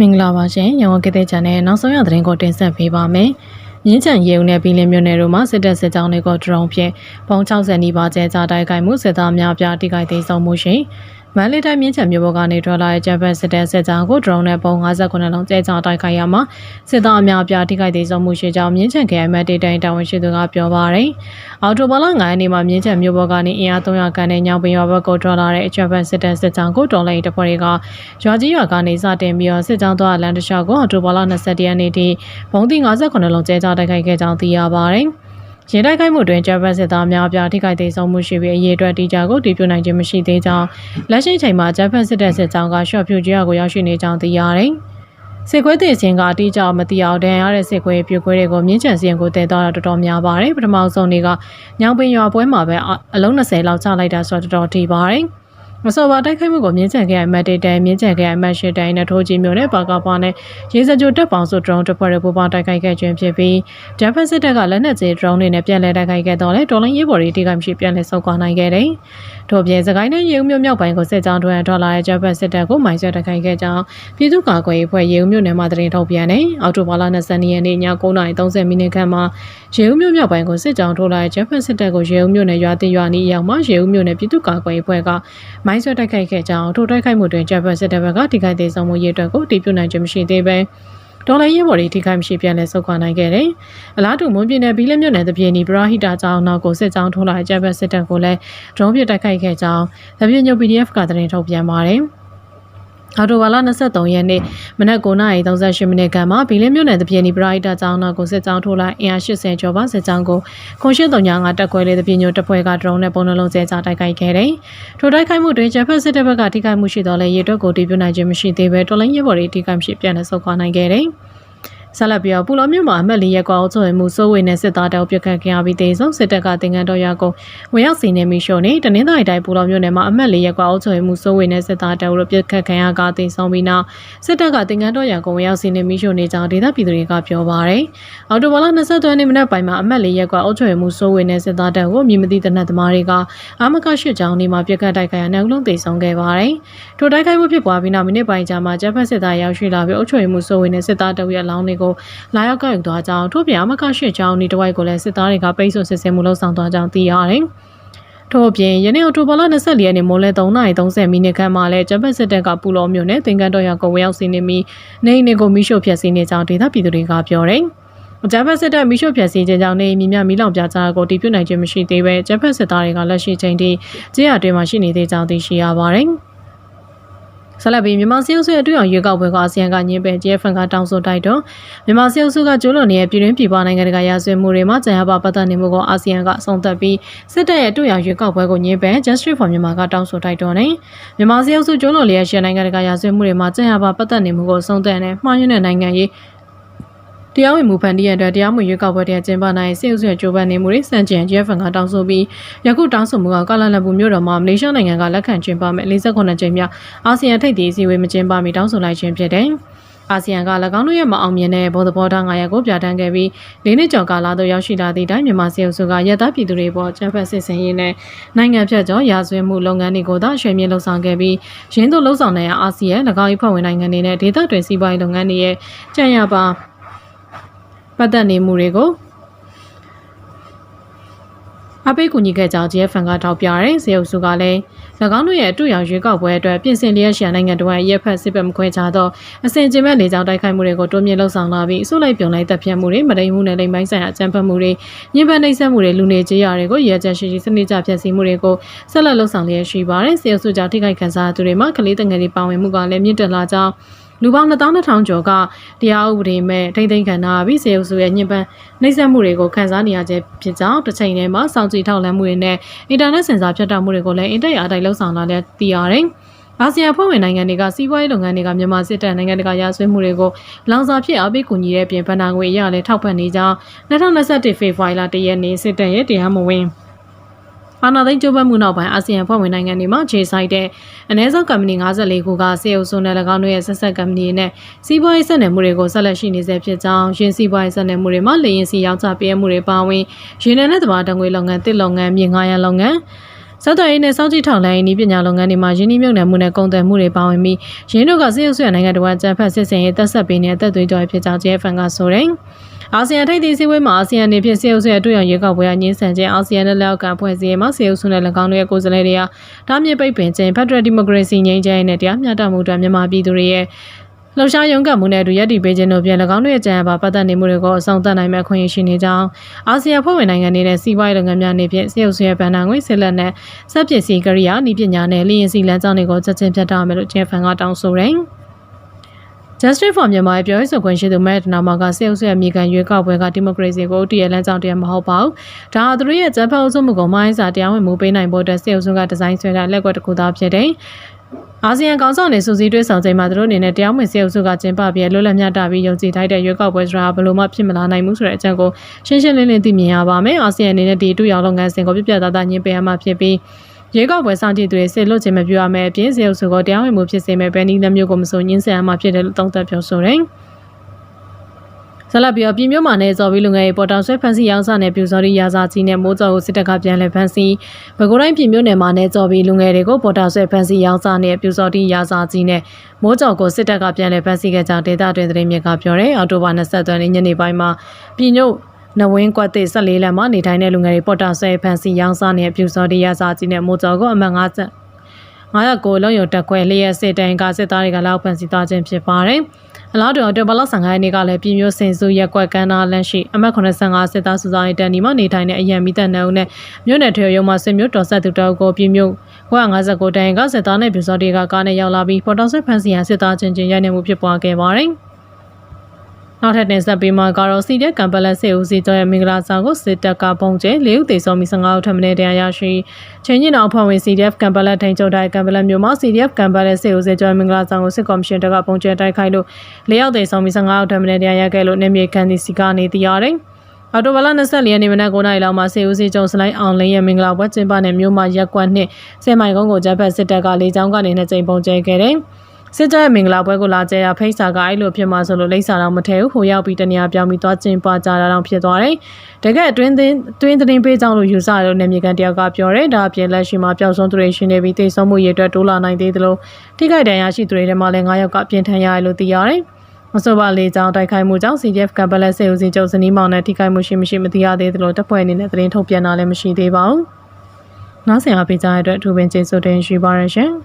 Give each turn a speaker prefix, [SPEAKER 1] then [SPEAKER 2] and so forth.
[SPEAKER 1] မင်္ဂလာပါရှင်ရန်ကုန်ကတဲ့ချန်နယ်နောက်ဆုံးရသတင်းကိုတင်ဆက်ပေးပါမယ်။မြင်းချံရေဦးနဲ့ပြည်လင်းမြို့နယ်တို့မှာစစ်တပ်စစ်ကြောင်းတွေကိုဒရုန်းဖြင့်ပုံ60နီးပါးကျဲချတိုက်ခိုက်မှုစစ်သားများအပြားတိခိုက်သိမ်းဆုံးမှုရှင်။ မန္တလေးတိုင်းမြင်းချံမြို့ပေါ်ကနေထွက်လာတဲ့ဂျပန်စစ်တပ်စစ်ကြောင်းကိုဒရုန်းနဲ့ပုံ58လုံးကျဲချတိုက်ခိုက်ရမှာစစ်သားအများအပြားတိခိုက်သိမ်းဆုံးမှုရှိကြောင်းမြင်းချံခရိုင်မတ်တေတိုင်းတာဝန်ရှိသူကပြောပါရယ်။အော်တိုဘာလ9ရက်နေ့မှာမြင်းချံမြို့ပေါ်ကနေအင်အား300ခန့်နဲ့ညောင်ပင်ရွာဘက်ကိုထွက်လာတဲ့ဂျပန်စစ်တပ်စစ်ကြောင်းကိုတော်လိုင်းတပ်ဖွဲ့တွေကရွာကြီးရွာကနေစတင်ပြီးတော့စစ်ကြောင်းသွားလမ်းတစ်လျှောက်ကိုအော်တိုဘာလ21ရက်နေ့ထိဘုံတိ58လုံးကျဲချတိုက်ခိုက်ခဲ့ကြောင်းသိရပါရယ်။ ရင်တိုက်ခိုက်မှုတွင်ဂျပန်စစ်သားများအပြားထိခိုက်သေးဆုံးမှုရှိပြီးအရေးအတွက်တိကျကိုတည်ပြုနိုင်ခြင်းမရှိသေးကြောင်းလက်ရှိချိန်မှာဂျပန်စစ်တပ်စစ်ကြောင်းကရှော့ဖြူကြီးကိုရောက်ရှိနေကြောင်းသိရတယ်။စစ်ခွေးတည်စင်ကအတိအကျမသိအောင်တန်ရတဲ့စစ်ခွေးပြိုခွေးတွေကိုမြင်းချန်စီရင်ကိုတည်သွားတာတော်တော်များပါတယ်။ပထမဆုံးနေ့ကညောင်ပင်ရွာပွဲမှာပဲအလုံး20လောက်ချလိုက်တာဆိုတော့တော်တော်ထိပါတယ်။ မစောပါတိုက်ခိုက်မှုကိုမြင်းချန်ခဲ့အမတ်တေတန်မြင်းချန်ခဲ့အမတ်ရှစ်တိုင်နဲ့ထိုးကြီးမျိုးနဲ့ပါကာပါနဲ့ရေစကြိုတက်ပေါင်းစုဒရုန်းတစ်ဖွဲ့တွေပူးပေါင်းတိုက်ခိုက်ခဲ့ခြင်းဖြစ်ပြီးဂျပန်စစ်တပ်ကလက်နက်ကြီးဒရုန်းတွေနဲ့ပြန်လည်တိုက်ခိုက်ခဲ့တော့လေတော်လိုင်းရေးပေါ်တွေတိကျမရှိပြန်လည်ဆုတ်ခွာနိုင်ခဲ့တယ်။ထို့ပြင်စကိုင်းနဲ့ရေဦးမြို့မြောက်ပိုင်းကိုစစ်ကြောင်းထွန်းထွက်လာတဲ့ဂျပန်စစ်တပ်ကိုမိုင်းဆွဲတိုက်ခိုက်ခဲ့ကြောင်းပြည်သူ့ကာကွယ်ရေးဖွဲ့ရေဦးမြို့နယ်မှာသတင်းထုတ်ပြန်တယ်။အောက်တိုဘာလ22ရက်နေ့ည9:30မိနစ်ခန့်မှာရေဦးမြို့မြောက်ပိုင်းကိုစစ်ကြောင်းထိုးလာတဲ့ဂျပန်စစ်တပ်ကိုရေဦးမြို့နယ်ရွာတင်ရွာနီးရောက်မှရေဦးမြို့နယ်ပြည်သူ့ကာကွယ်ရေးဖွဲ့ကမိုင်းဆွဲတိုက်ခိုက်ခဲ့ကြောင်းထိုတိုက်ခိုက်မှုတွင်ဂျပန်စစ်တပ်ဘက်ကထိခိုက်သေးဆုံးမှုရေးအတွက်ကိုတည်ပြုနိုင်ခြင်းမရှိသေးပဲဒေါ်လာရေးပေါ်တွေထိခိုက်မရှိပြန်လဲဆုတ်ခွာနိုင်ခဲ့တယ်။အလားတူမွန်ပြည်နယ်ဘီလက်မြို့နယ်တပြေနီပရာဟိတာကျောင်းနောက်ကိုစစ်ကြောင်းထိုးလာတဲ့ဂျပန်စစ်တပ်ကိုလည်းဒရုန်းပစ်တိုက်ခိုက်ခဲ့ကြောင်းတပြေညို PDF ကသတင်းထုတ်ပြန်ပါတယ်။ အော်တိုဘာလ23ရက်နေ့မနက်9:38မိနစ်ခန့်မှာဘီလင်းမြို့နယ်တပြင်းဒီပရိုက်တာကျောင်းနောက်ကိုစစ်ကြောင်းထိုးလိုက်အင်အား80ကျော်ပါစစ်ကြောင်းကိုခွန်ရှင်းတုံညာကတက်ခွဲလေးတပြင်းညိုတပ်ဖွဲ့ကဒရုန်းနဲ့ပုံနှလုံးကျဲချတိုက်ခိုက်ခဲ့တယ်။ထိုတိုက်ခိုက်မှုတွင်ဂျပန်စစ်တပ်ဘက်ကထိခိုက်မှုရှိတော်လဲရေတွက်ကိုတည်ပြုနိုင်ခြင်းမရှိသေးဘဲတော်လိုင်းရဲဘော်တွေထိခိုက်မှုပြန်လည်ဆုတ်ခွာနိုင်ခဲ့တယ်။ ဆက်လက်ပြီးတော့ပူလောမြို့မှာအမတ်လေးရက်ကွာအုပ်ချုပ်မှုစိုးဝေနဲ့စစ်သားတောက်ပြတ်ခတ်ခင်ရပြီးတေဆုံးစစ်တပ်ကတင်ကန်းတော်ရကုန်းဝင်ရောက်စီနေမိရှုံနေတနင်္သာရီတိုင်းပူလောမြို့နယ်မှာအမတ်လေးရက်ကွာအုပ်ချုပ်မှုစိုးဝေနဲ့စစ်သားတောက်တို့ပြတ်ခတ်ခင်ရကတေဆုံးပြီးနောက်စစ်တပ်ကတင်ကန်းတော်ရကုန်းဝင်ရောက်စီနေမိရှုံနေကြောင်းဒေသပြည်သူတွေကပြောပါရယ်အော်တိုဘလ23ရက်နေ့မနက်ပိုင်းမှာအမတ်လေးရက်ကွာအုပ်ချုပ်မှုစိုးဝေနဲ့စစ်သားတောက်ကိုမြင်မသိတဲ့နတ်သမားတွေကအာမကရှစ်ချောင်းနေမှာပြတ်ခတ်တိုက်ခိုက်ရနောက်လုံးတေဆုံးခဲ့ပါရယ်ထိုတိုက်ခိုက်မှုဖြစ်ပွားပြီးနောက်မိနစ်ပိုင်းကြာမှာဂျပန်စစ်သားရောက်ရှိလာပြီးအုပ်ချုပ်မှုစိုးဝေနဲ့စစ်သားတောက်ရဲ့အလောင်းတွေကိုလာရောက်ကောက်ယူသွားကြောင်းထို့ပြင်အမကရှစ်ချောင်းဤတဝိုက်ကိုလည်းစစ်သားတွေကပိတ်ဆို့စစ်ဆေးမှုလှုပ်ဆောင်သွားကြောင်းသိရတယ်။ထို့အပြင်ယနေ့အောက်တိုဘာလ24ရက်နေ့မိုးလဲ3:30မိနစ်ခန့်မှာလဲဂျပန်စစ်တပ်ကပူလောမြို့နယ်တင်ကန်တော်ရကုံဝရောက်စီနေပြီးနေအိမ်တွေကိုမိရှို့ဖျက်ဆီးနေကြောင်းဒေသပြည်သူတွေကပြောတယ်။ဂျပန်စစ်တပ်မိရှုဖျက်ဆီးခြင်းကြောင့်နေမြေမြမီလောင်ပြကြကိုတည်ပြုနိုင်ခြင်းမရှိသေးပဲဂျပန်စစ်သားတွေကလက်ရှိချိန်ထိကြေးရတွင်မှာရှိနေသေးကြောင်းသိရှိရပါတယ်။ ဆက်လက်ပြီးမြန်မာစီအုပ်စုရဲ့တွေ့အောင်ရွေးကောက်ပွဲကအာဆီယံကညင်းပယ် JFN ကတောင်းဆိုတိုက်တော့မြန်မာစီအုပ်စုကကျိုးလွန်နေတဲ့ပြည်တွင်းပြည်ပနိုင်ငံတကာရာဇဝတ်မှုတွေမှာကြံရပါပတ်သက်နေမှုကိုအာဆီယံကအဆုံးသတ်ပြီးစစ်တပ်ရဲ့တွေ့အောင်ရွေးကောက်ပွဲကိုညင်းပယ် Justice for Myanmar ကတောင်းဆိုတိုက်တော့နေမြန်မာစီအုပ်စုကျိုးလွန်လျက်ရှယ်နိုင်ငံတကာရာဇဝတ်မှုတွေမှာကြံရပါပတ်သက်နေမှုကိုဆုံးသက်နေမှားယွင်းတဲ့နိုင်ငံရေး တရားဝင်မှုဖန်တီးရတဲ့တရားမွေရွေးကောက်ပွဲတဲ့ကျင်းပနိုင်စေဥဆွေကြိုးပမ်းနေမှုတွေစံကျင် JFN ကတောင်းဆိုပြီးယခုတောင်းဆိုမှုကကာလာလန်ပူမြို့တော်မှာမလေးရှားနိုင်ငံကလက်ခံကျင်းပမဲ့48ကြိမ်မြောက်အာဆီယံထိပ်သီးအစည်းအဝေးမကျင်းပမီတောင်းဆိုလိုက်ခြင်းဖြစ်တယ်။အာဆီယံက၎င်းတို့ရဲ့မအောင်မြင်တဲ့ဘောဓဘောထား900ကိုပြဋ္ဌာန်းခဲ့ပြီး၄နှစ်ကျော်ကာလသို့ရောက်ရှိလာသည့်တိုင်မြန်မာစီအုပ်စုကရသပြည်သူတွေပေါ်ကျန်းဖက်စစ်စင်ရေးနဲ့နိုင်ငံဖြတ်ကျော်ရာဇဝတ်မှုလုပ်ငန်းတွေကိုသာရွှေမြင့်လှုပ်ဆောင်ခဲ့ပြီးရင်းတို့လှုပ်ဆောင်တဲ့အာဆီယံ၎င်း၏ဖွဲ့ဝင်နိုင်ငံတွေနဲ့ဒေသတွင်စီးပွားရေးလုပ်ငန်းတွေရဲ့ကြံ့ရပါ ပတ်သက်နေမှုတွေကိုအပိတ်ကူညီခဲ့ကြောင်း GFN ကထောက်ပြတယ်။ဇေယုစုကလည်း၎င်းတို့ရဲ့အတူရောင်ရွေးကောက်ပွဲအတွက်ပြင်ဆင်လျက်ရှာနိုင်ငံတော်ရဲ့ရက်ဖက်စစ်ဘက်မခွဲခြားသောအစဉ်ကျင်မဲ့လေကြောင်းတိုက်ခိုက်မှုတွေကိုတွန်းမြင့်လှုပ်ဆောင်လာပြီးအစုလိုက်ပြုံလိုက်တပ်ဖြတ်မှုတွေမတိမ်မှုနဲ့လိမ်ပိုင်းဆိုင်ရာအကြမ်းဖက်မှုတွေညှဉ်းပန်းနှိပ်စက်မှုတွေလူနေကြေးရတွေကိုရဲချက်ရှိရှိစနစ်ကျဖျက်ဆီးမှုတွေကိုဆက်လက်လှုပ်ဆောင်လျက်ရှိပါတယ်။ဇေယုစုကြောင့်ထိခိုက်ခံစားသူတွေမှာကလေးတငယ်တွေပါဝင်မှုကလည်းမြင့်တက်လာကြောင်း လူပေါင်း2200ကျော်ကတရားဥပဒေမဲ့ထိမ့်သိမ်းခံထားပြီးစေအုပ်စုရဲ့ညှဉ်းပန်းနှိပ်စက်မှုတွေကိုခံစားနေရခြင်းဖြစ်ကြောင်းတစ်ချိန်တည်းမှာစောင့်ကြည့်ထောက်လှမ်းမှုတွေနဲ့အင်တာနက်စင်ဆာဖြတ်တောက်မှုတွေကိုလည်းအင်တက်ရအတိုင်းလှုပ်ဆောင်လာတဲ့သိရတယ်။အာဆီယံဖွဲ့ဝင်နိုင်ငံတွေကစီးပွားရေးလုပ်ငန်းတွေကမြန်မာစစ်တပ်နိုင်ငံတကာရာဇဝတ်မှုတွေကိုလောင်စာဖြစ်အပိကူညီတဲ့ပြင်ပနာငွေရလည်းထောက်ပံ့နေကြောင်း2021ဖေဖော်ဝါရီလတရက်နေ့စစ်တပ်ရဲ့တရားမဝင် အာဏာသိမ်းကြိုးပမ်းမှုနောက်ပိုင်းအာဆီယံဖွဲ့ဝင်နိုင်ငံတွေမှာခြေဆိုင်တဲ့အနည်းဆုံးကုမ္ပဏီ54ခုကစေအုပ်စုနဲ့၎င်းတို့ရဲ့ဆက်ဆက်ကုမ္ပဏီနဲ့စီးပွားရေးဆက်နွယ်မှုတွေကိုဆက်လက်ရှိနေဆဲဖြစ်ကြောင်းရင်းစီးပွားရေးဆက်နွယ်မှုတွေမှာလေရင်စီရောက်ချပေးမှုတွေပါဝင်ရင်းနှံတဲ့တဘာတငွေလုပ်ငန်းတစ်လုပ်ငန်းမြေငါးရန်လုပ်ငန်းစက်တော်ရေးနဲ့စောင့်ကြည့်ထောက်လှမ်းရေးနည်းပညာလုပ်ငန်းတွေမှာယင်းနှိမ့်မြုပ်နှံမှုနဲ့ကုန်သွယ်မှုတွေပါဝင်ပြီးရင်းတို့ကစစ်ရုပ်ဆွေနိုင်ငံတော်အကြံဖက်စစ်စင်ရေးသက်ဆက်ပေးနေတဲ့တက်သွေးကြော်ဖြစ်ကြောင်း JFN ကဆိုတယ်။ အာဆီယံထိပ်သီးစည်းဝေးမှာအာဆီယံနေဖြင့်စစ်ရုပ်ဆွေအတွေ့အကြုံရေကောက်ပွဲအငင်းဆန်ခြင်းအာဆီယံနဲ့လက်ကဖွဲ့စည်းရေးမှာစစ်ရုပ်ဆွေနဲ့၎င်းတို့ရဲ့ကိုယ်စားလှယ်တွေကတားမြစ်ပိတ်ပင်ခြင်းဖက်ဒရယ်ဒီမိုကရေစီငြိမ်းချမ်းရေးနဲ့တရားမျှတမှုအတွက်မြန်မာပြည်သူတွေရဲ့လှုပ်ရှားရုံးကမှုနဲ့အတူရပ်တည်ပေးခြင်းတို့ဖြင့်၎င်းတို့ရဲ့ကြံရပါပတ်သက်နေမှုတွေကိုအဆောင်သတ်နိုင်မဲ့ခွင့်ရရှိနေကြောင်းအာဆီယံဖွဲ့ဝင်နိုင်ငံတွေနဲ့စီးပွားရေးလုပ်ငန်းများနေဖြင့်စစ်အုပ်စုရဲ့ဗန်နာငွေဆက်လက်နဲ့စက်ပစ္စည်းကရိယာဤပညာနဲ့လျင်စီလမ်းကြောင်းတွေကိုချက်ချင်းဖြတ်တောက်မယ်လို့ဂျေဖန်ကတောင်းဆိုတယ်။ Justice for Myanmar ရဲ့ပြောရေးဆိုခွင့်ရှိသူမဲတနာမကစစ်အုပ်စုရဲ့မြေကန်ရွေးကောက်ပွဲကဒီမိုကရေစီကိုတည်ရလမ်းကြောင်းတရားမဟုတ်ပါဘူး။ဒါဟာသူတို့ရဲ့ဂျပန်အုပ်စုမှုကိုမိုင်းစာတရားဝင်မှုပေးနိုင်ဖို့အတွက်စစ်အုပ်စုကဒီဇိုင်းဆွဲထားလက်ကွက်တစ်ခုသားဖြစ်တယ်။အာဆီယံကောင်ဆောင်နေစူးစီးတွဲဆောင်ချိန်မှာသူတို့အနေနဲ့တရားဝင်စေအုပ်စုကကျင်းပပြီးလွတ်လပ်မျှတပြီးယုံကြည်ထိုက်တဲ့ရွေးကောက်ပွဲဆိုတာဘယ်လိုမှဖြစ်မလာနိုင်ဘူးဆိုတဲ့အချက်ကိုရှင်းရှင်းလင်းလင်းသိမြင်ရပါမယ်။အာဆီယံအနေနဲ့ဒီအတူရောင်လုပ်ငန်းစဉ်ကိုပြပြသားသားညှင်းပယ်ရမှာဖြစ်ပြီး ရွေးကောက်ပွဲဆောင်ကြည့်သူတွေစစ်လွတ်ခြင်းမပြုရမယ့်အပြင်စေအုပ်စုကိုတရားဝင်မှုဖြစ်စေမဲ့ဘယ်နည်းမျိုးကိုမဆိုညှင်းဆန်ရမှာဖြစ်တယ်လို့သုံးသပ်ပြောဆိုတယ်။ဆလပ်ပြီးတော့ပြည်မြို့မှာနေဇော်ပြီးလူငယ်ပေါ်တောင်ဆွဲဖန်စီရောင်းစားနဲ့ပြူစော်ရီရာဇာကြီးနဲ့မိုးစော်ကိုစစ်တပ်ကပြန်လည်ဖန်စီဘကိုတိုင်းပြည်မြို့နယ်မှာနေဇော်ပြီးလူငယ်တွေကိုပေါ်တောင်ဆွဲဖန်စီရောင်းစားနဲ့ပြူစော်ရီရာဇာကြီးနဲ့မိုးကြော်ကိုစစ်တပ်ကပြန်လည်ဖန်စီခဲ့ကြောင်းဒေသတွင်သတင်းမြစ်ကပြောတယ်အော်တိုဘာ23ရက်ညနေပိုင်းမှာပြည်မြို့ နဝင်းကွက်သစ်14လမ်းမှာနေထိုင်တဲ့လူငယ်တွေပေါ်တာဆွဲဖန်စီရောင်းစားနဲ့ပြူစော်ရီရာဇာကြီးနဲ့မိုးကြော်ကိုအမှတ်50 909လုံးရုံတက်ခွဲလျက်စစ်တိုင်ကစစ်သားတွေကလောက်ဖန်စီသွားခြင်းဖြစ်ပါတယ်။အလားတူအော်တိုဘလော့ဆန်ခိုင်းနေကလည်းပြည်မျိုးစင်စုရက်ကွက်ကန်းနာလန့်ရှိအမှတ်85စစ်သားစုဆောင်ရေးတန်ဒီမှာနေထိုင်တဲ့အရန်မိသက်နှုံနဲ့မြို့နယ်ထွေရုံမှာဆွေမျိုးတော်ဆက်သူတောက်ကိုပြည်မျိုး959တိုင်ကစစ်သားနဲ့ပြူစောတွေကကားနဲ့ရောက်လာပြီးပေါ်တော်ဆွဲဖန်စီရန်စစ်သားချင်းချင်းရိုက်နှက်မှုဖြစ်ပွားခဲ့ပါတယ်။ နောက်ထပ်တင်ဆက်ပေးမှာကတော့စီတဲ့ကံပလက်စေဦးစီတော်ရဲ့မင်္ဂလာဆောင်ကိုစစ်တပ်ကပုံကျဲလေးဦးသေဆုံးပြီး15ဦးထပ်မံတရားရရှိချင်းညင်အောင်ဖွဲ့ဝင် CDF ကံပလက်ထိန်ချုပ်တိုက်ကံပလက်မျိုးမှာ CDF ကံပလက်စေဦးစီတော်ရဲ့မင်္ဂလာဆောင်ကိုစစ်ကော်မရှင်တပ်ကပုံကျဲတိုက်ခိုက်လို့၄ယောက်သေဆုံးပြီး15ဦးထပ်မံတရားရခဲ့လို့နေမြေခန်းဒီစီကနေသိရတယ်။အော်တိုဘလာ24ရက်နေ့မနက်9:00နာရီလောက်မှာစေဦးစီကျုံစလိုက်အောင်လင်းရဲ့မင်္ဂလာပွဲကျင်းပတဲ့မြို့မှာရက်ကွက်နှစ်ဆယ်မိုင်ကုန်းကိုဂျပန်စစ်တပ်ကလေကြောင်းကနေနှစ်ကြိမ်ပုံကျဲခဲ့တယ်။ စစ်တပ်ရဲ့မင်္ဂလာပွဲကိုလာကြရဖိတ်စာကအဲ့လိုဖြစ်မှဆိုလို့လိမ့်စာတော့မထဲဘူးဟိုရောက်ပြီးတနေရာပြောင်းပြီးသွားကျင်းပကြတာတော့ဖြစ်သွားတယ်။တကယ်အတွင်းသိတွင်းသတင်းပေးကြောင်းလို့ယူဆရလို့နေမြေကန်တယောက်ကပြောတယ်ဒါအပြင်လက်ရှိမှာပျောက်ဆုံးသူတွေရှိနေပြီးတိတ်ဆုံးမှုရအတွက်တိုးလာနိုင်သေးတယ်လို့ထိခိုက်ဒဏ်ရာရှိသူတွေထဲမှာလည်း9ယောက်ကပြင်ထန်ရတယ်လို့သိရတယ်။မဆိုပါလေကြောင်းတိုက်ခိုက်မှုကြောင့် CDF ကပလက်စေဦးစီချုပ်စနီးမောင်နဲ့ထိခိုက်မှုရှိမရှိမသိရသေးသလိုတပ်ဖွဲ့အနေနဲ့သတင်းထုတ်ပြန်တာလည်းမရှိသေးပါဘူး။နောက်ဆင်အားပေးကြတဲ့အတွက်အထူးပင်ကျေးဇူးတင်ရှိပါရရှင်။